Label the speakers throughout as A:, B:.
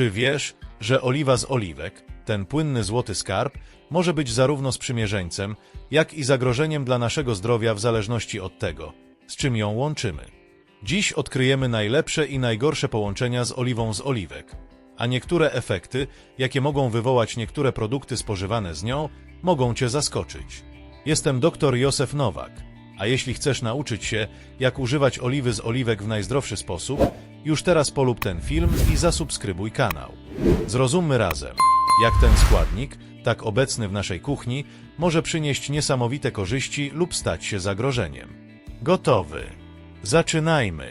A: Czy wiesz, że oliwa z oliwek, ten płynny złoty skarb, może być zarówno sprzymierzeńcem, jak i zagrożeniem dla naszego zdrowia w zależności od tego, z czym ją łączymy? Dziś odkryjemy najlepsze i najgorsze połączenia z oliwą z oliwek, a niektóre efekty, jakie mogą wywołać niektóre produkty spożywane z nią, mogą Cię zaskoczyć. Jestem dr Józef Nowak, a jeśli chcesz nauczyć się, jak używać oliwy z oliwek w najzdrowszy sposób, już teraz polub ten film i zasubskrybuj kanał. Zrozummy razem, jak ten składnik, tak obecny w naszej kuchni, może przynieść niesamowite korzyści lub stać się zagrożeniem. Gotowy. Zaczynajmy.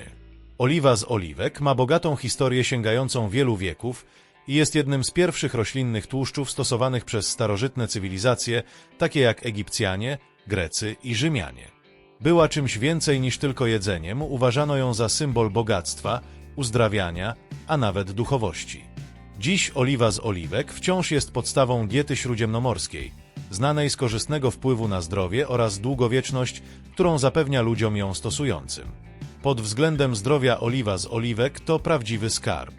A: Oliwa z oliwek ma bogatą historię sięgającą wielu wieków i jest jednym z pierwszych roślinnych tłuszczów stosowanych przez starożytne cywilizacje, takie jak Egipcjanie, Grecy i Rzymianie. Była czymś więcej niż tylko jedzeniem, uważano ją za symbol bogactwa, uzdrawiania, a nawet duchowości. Dziś oliwa z oliwek wciąż jest podstawą diety śródziemnomorskiej, znanej z korzystnego wpływu na zdrowie oraz długowieczność, którą zapewnia ludziom ją stosującym. Pod względem zdrowia oliwa z oliwek to prawdziwy skarb.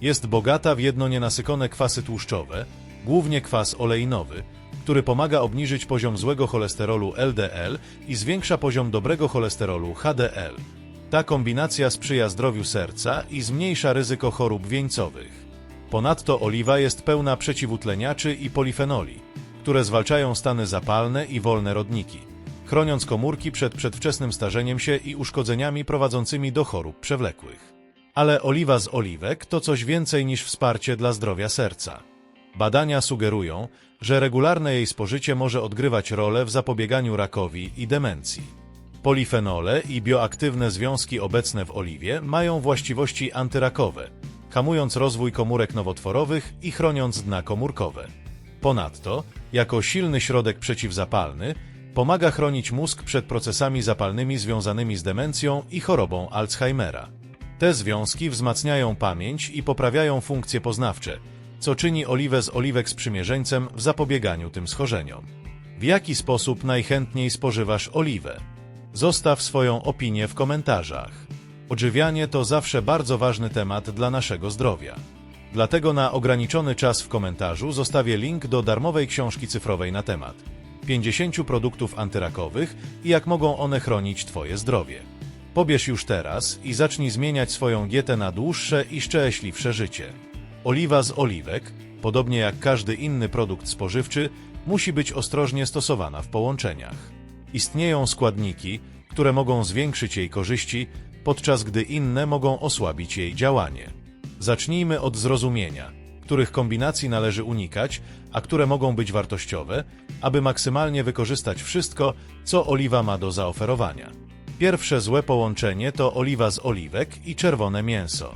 A: Jest bogata w jedno nienasycone kwasy tłuszczowe, głównie kwas oleinowy, który pomaga obniżyć poziom złego cholesterolu LDL i zwiększa poziom dobrego cholesterolu HDL. Ta kombinacja sprzyja zdrowiu serca i zmniejsza ryzyko chorób wieńcowych. Ponadto oliwa jest pełna przeciwutleniaczy i polifenoli, które zwalczają stany zapalne i wolne rodniki, chroniąc komórki przed przedwczesnym starzeniem się i uszkodzeniami prowadzącymi do chorób przewlekłych. Ale oliwa z oliwek to coś więcej niż wsparcie dla zdrowia serca. Badania sugerują, że regularne jej spożycie może odgrywać rolę w zapobieganiu rakowi i demencji. Polifenole i bioaktywne związki obecne w oliwie mają właściwości antyrakowe, hamując rozwój komórek nowotworowych i chroniąc dna komórkowe. Ponadto, jako silny środek przeciwzapalny, pomaga chronić mózg przed procesami zapalnymi związanymi z demencją i chorobą Alzheimera. Te związki wzmacniają pamięć i poprawiają funkcje poznawcze, co czyni oliwę z oliwek sprzymierzeńcem w zapobieganiu tym schorzeniom. W jaki sposób najchętniej spożywasz oliwę? Zostaw swoją opinię w komentarzach. Odżywianie to zawsze bardzo ważny temat dla naszego zdrowia. Dlatego na ograniczony czas w komentarzu zostawię link do darmowej książki cyfrowej na temat 50 produktów antyrakowych i jak mogą one chronić Twoje zdrowie. Pobierz już teraz i zacznij zmieniać swoją dietę na dłuższe i szczęśliwsze życie. Oliwa z oliwek, podobnie jak każdy inny produkt spożywczy, musi być ostrożnie stosowana w połączeniach. Istnieją składniki, które mogą zwiększyć jej korzyści, podczas gdy inne mogą osłabić jej działanie. Zacznijmy od zrozumienia, których kombinacji należy unikać, a które mogą być wartościowe, aby maksymalnie wykorzystać wszystko, co oliwa ma do zaoferowania. Pierwsze złe połączenie to oliwa z oliwek i czerwone mięso.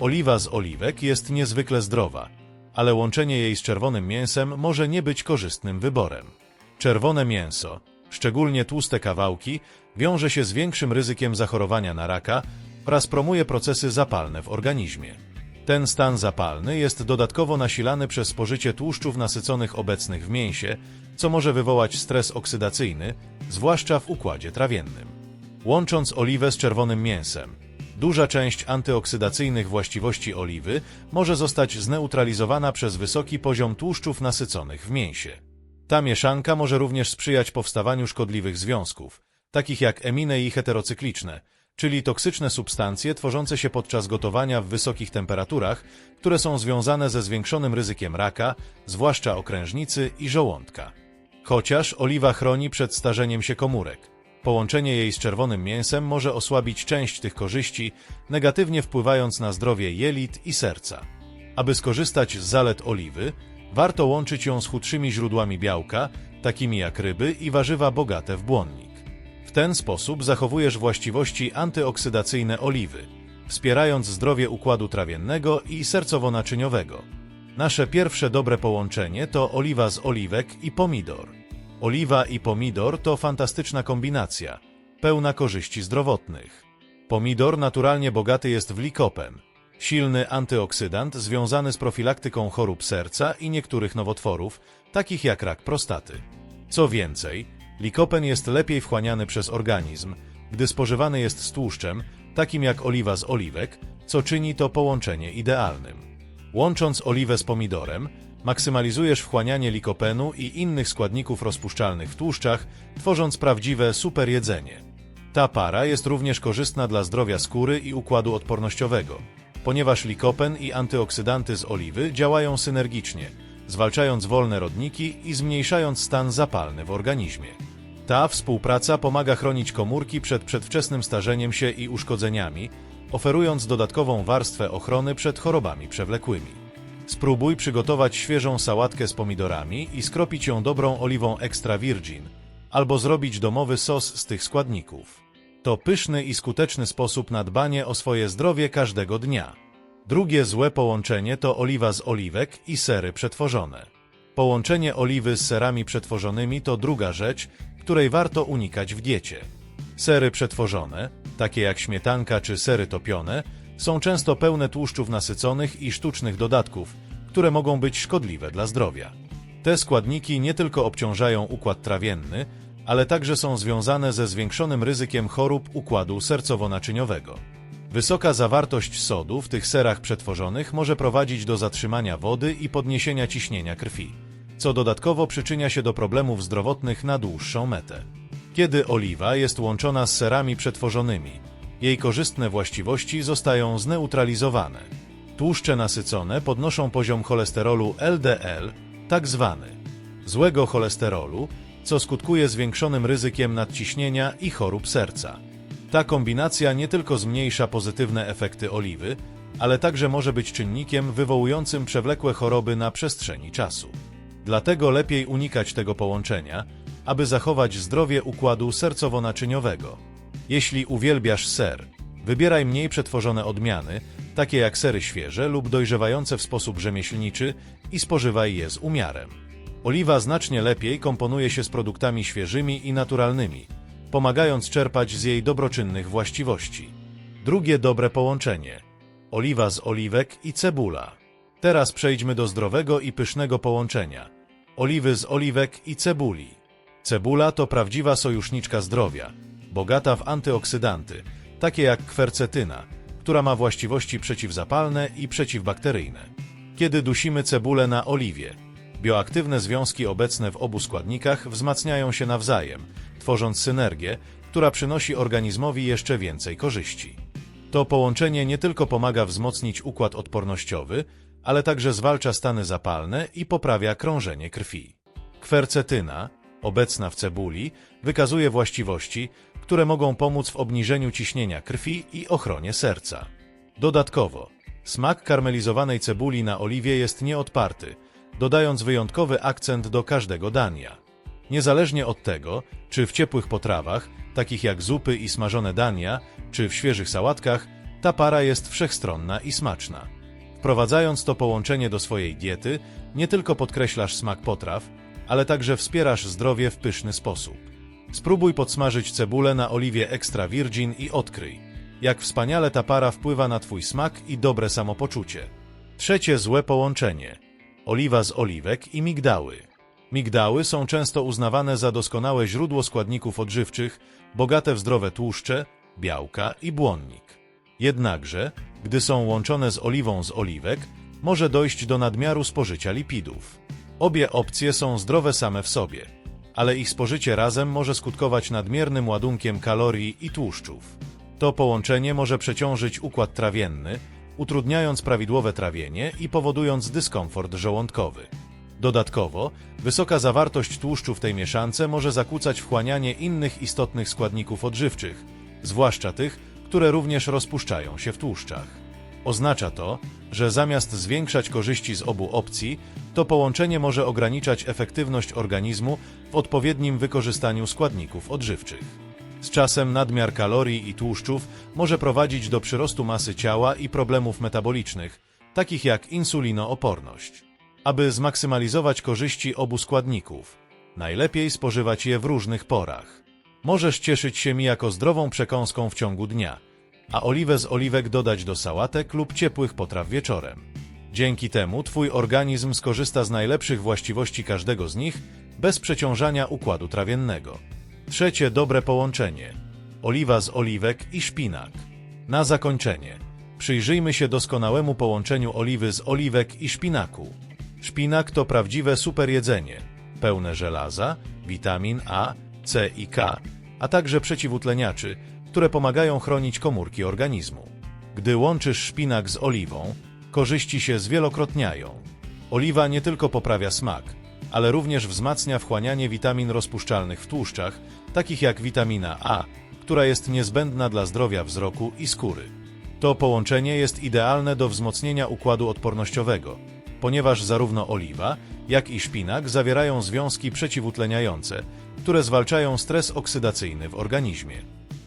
A: Oliwa z oliwek jest niezwykle zdrowa, ale łączenie jej z czerwonym mięsem może nie być korzystnym wyborem. Czerwone mięso, szczególnie tłuste kawałki, wiąże się z większym ryzykiem zachorowania na raka oraz promuje procesy zapalne w organizmie. Ten stan zapalny jest dodatkowo nasilany przez spożycie tłuszczów nasyconych obecnych w mięsie, co może wywołać stres oksydacyjny, zwłaszcza w układzie trawiennym. Łącząc oliwę z czerwonym mięsem, duża część antyoksydacyjnych właściwości oliwy może zostać zneutralizowana przez wysoki poziom tłuszczów nasyconych w mięsie. Ta mieszanka może również sprzyjać powstawaniu szkodliwych związków, takich jak eminy i heterocykliczne, czyli toksyczne substancje tworzące się podczas gotowania w wysokich temperaturach, które są związane ze zwiększonym ryzykiem raka, zwłaszcza okrężnicy i żołądka. Chociaż oliwa chroni przed starzeniem się komórek, połączenie jej z czerwonym mięsem może osłabić część tych korzyści, negatywnie wpływając na zdrowie jelit i serca. Aby skorzystać z zalet oliwy, warto łączyć ją z chudszymi źródłami białka, takimi jak ryby i warzywa bogate w błonnik. W ten sposób zachowujesz właściwości antyoksydacyjne oliwy, wspierając zdrowie układu trawiennego i sercowo-naczyniowego. Nasze pierwsze dobre połączenie to oliwa z oliwek i pomidor. Oliwa i pomidor to fantastyczna kombinacja, pełna korzyści zdrowotnych. Pomidor naturalnie bogaty jest w likopen, silny antyoksydant związany z profilaktyką chorób serca i niektórych nowotworów, takich jak rak prostaty. Co więcej, likopen jest lepiej wchłaniany przez organizm, gdy spożywany jest z tłuszczem, takim jak oliwa z oliwek, co czyni to połączenie idealnym. Łącząc oliwę z pomidorem, maksymalizujesz wchłanianie likopenu i innych składników rozpuszczalnych w tłuszczach, tworząc prawdziwe super jedzenie. Ta para jest również korzystna dla zdrowia skóry i układu odpornościowego, ponieważ likopen i antyoksydanty z oliwy działają synergicznie, zwalczając wolne rodniki i zmniejszając stan zapalny w organizmie. Ta współpraca pomaga chronić komórki przed przedwczesnym starzeniem się i uszkodzeniami, oferując dodatkową warstwę ochrony przed chorobami przewlekłymi. Spróbuj przygotować świeżą sałatkę z pomidorami i skropić ją dobrą oliwą extra virgin, albo zrobić domowy sos z tych składników. To pyszny i skuteczny sposób na dbanie o swoje zdrowie każdego dnia. Drugie złe połączenie to oliwa z oliwek i sery przetworzone. Połączenie oliwy z serami przetworzonymi to druga rzecz, której warto unikać w diecie. Sery przetworzone, takie jak śmietanka czy sery topione, są często pełne tłuszczów nasyconych i sztucznych dodatków, które mogą być szkodliwe dla zdrowia. Te składniki nie tylko obciążają układ trawienny, ale także są związane ze zwiększonym ryzykiem chorób układu sercowo-naczyniowego. Wysoka zawartość sodu w tych serach przetworzonych może prowadzić do zatrzymania wody i podniesienia ciśnienia krwi, co dodatkowo przyczynia się do problemów zdrowotnych na dłuższą metę. Kiedy oliwa jest łączona z serami przetworzonymi, jej korzystne właściwości zostają zneutralizowane. Tłuszcze nasycone podnoszą poziom cholesterolu LDL, tak zwany złego cholesterolu, co skutkuje zwiększonym ryzykiem nadciśnienia i chorób serca. Ta kombinacja nie tylko zmniejsza pozytywne efekty oliwy, ale także może być czynnikiem wywołującym przewlekłe choroby na przestrzeni czasu. Dlatego lepiej unikać tego połączenia, aby zachować zdrowie układu sercowo-naczyniowego. Jeśli uwielbiasz ser, wybieraj mniej przetworzone odmiany, takie jak sery świeże lub dojrzewające w sposób rzemieślniczy i spożywaj je z umiarem. Oliwa znacznie lepiej komponuje się z produktami świeżymi i naturalnymi, pomagając czerpać z jej dobroczynnych właściwości. Drugie dobre połączenie. Oliwa z oliwek i cebula. Teraz przejdźmy do zdrowego i pysznego połączenia. Oliwy z oliwek i cebuli. Cebula to prawdziwa sojuszniczka zdrowia, bogata w antyoksydanty, takie jak kwercetyna, która ma właściwości przeciwzapalne i przeciwbakteryjne. Kiedy dusimy cebulę na oliwie, bioaktywne związki obecne w obu składnikach wzmacniają się nawzajem, tworząc synergię, która przynosi organizmowi jeszcze więcej korzyści. To połączenie nie tylko pomaga wzmocnić układ odpornościowy, ale także zwalcza stany zapalne i poprawia krążenie krwi. Kwercetyna, obecna w cebuli, wykazuje właściwości, które mogą pomóc w obniżeniu ciśnienia krwi i ochronie serca. Dodatkowo, smak karmelizowanej cebuli na oliwie jest nieodparty, dodając wyjątkowy akcent do każdego dania. Niezależnie od tego, czy w ciepłych potrawach, takich jak zupy i smażone dania, czy w świeżych sałatkach, ta para jest wszechstronna i smaczna. Wprowadzając to połączenie do swojej diety, nie tylko podkreślasz smak potraw, ale także wspierasz zdrowie w pyszny sposób. Spróbuj podsmażyć cebulę na oliwie extra virgin i odkryj, jak wspaniale ta para wpływa na Twój smak i dobre samopoczucie. Trzecie złe połączenie. Oliwa z oliwek i migdały. Migdały są często uznawane za doskonałe źródło składników odżywczych, bogate w zdrowe tłuszcze, białka i błonnik. Jednakże, gdy są łączone z oliwą z oliwek, może dojść do nadmiaru spożycia lipidów. Obie opcje są zdrowe same w sobie, ale ich spożycie razem może skutkować nadmiernym ładunkiem kalorii i tłuszczów. To połączenie może przeciążyć układ trawienny, utrudniając prawidłowe trawienie i powodując dyskomfort żołądkowy. Dodatkowo, wysoka zawartość tłuszczu w tej mieszance może zakłócać wchłanianie innych istotnych składników odżywczych, zwłaszcza tych, które również rozpuszczają się w tłuszczach. Oznacza to, że zamiast zwiększać korzyści z obu opcji, to połączenie może ograniczać efektywność organizmu w odpowiednim wykorzystaniu składników odżywczych. Z czasem nadmiar kalorii i tłuszczów może prowadzić do przyrostu masy ciała i problemów metabolicznych, takich jak insulinooporność. Aby zmaksymalizować korzyści obu składników, najlepiej spożywać je w różnych porach. Możesz cieszyć się mi jako zdrową przekąską w ciągu dnia, a oliwę z oliwek dodać do sałatek lub ciepłych potraw wieczorem. Dzięki temu Twój organizm skorzysta z najlepszych właściwości każdego z nich bez przeciążania układu trawiennego. Trzecie dobre połączenie. Oliwa z oliwek i szpinak. Na zakończenie. Przyjrzyjmy się doskonałemu połączeniu oliwy z oliwek i szpinaku. Szpinak to prawdziwe super jedzenie, pełne żelaza, witamin A, C i K, a także przeciwutleniaczy, które pomagają chronić komórki organizmu. Gdy łączysz szpinak z oliwą, korzyści się zwielokrotniają. Oliwa nie tylko poprawia smak, ale również wzmacnia wchłanianie witamin rozpuszczalnych w tłuszczach, takich jak witamina A, która jest niezbędna dla zdrowia wzroku i skóry. To połączenie jest idealne do wzmocnienia układu odpornościowego, ponieważ zarówno oliwa, jak i szpinak zawierają związki przeciwutleniające, które zwalczają stres oksydacyjny w organizmie.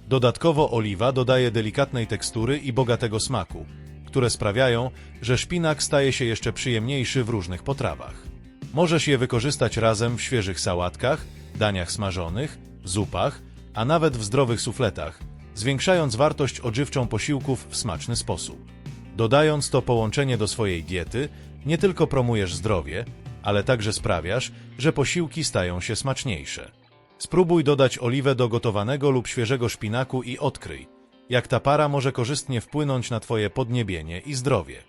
A: Dodatkowo oliwa dodaje delikatnej tekstury i bogatego smaku, które sprawiają, że szpinak staje się jeszcze przyjemniejszy w różnych potrawach. Możesz je wykorzystać razem w świeżych sałatkach, daniach smażonych, zupach, a nawet w zdrowych sufletach, zwiększając wartość odżywczą posiłków w smaczny sposób. Dodając to połączenie do swojej diety, nie tylko promujesz zdrowie, ale także sprawiasz, że posiłki stają się smaczniejsze. Spróbuj dodać oliwę do gotowanego lub świeżego szpinaku i odkryj, jak ta para może korzystnie wpłynąć na Twoje podniebienie i zdrowie.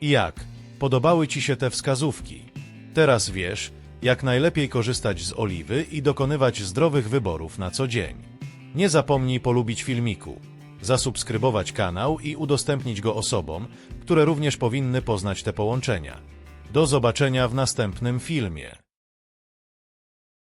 A: I jak? Podobały Ci się te wskazówki? Teraz wiesz, jak najlepiej korzystać z oliwy i dokonywać zdrowych wyborów na co dzień. Nie zapomnij polubić filmiku, zasubskrybować kanał i udostępnić go osobom, które również powinny poznać te połączenia. Do zobaczenia w następnym filmie.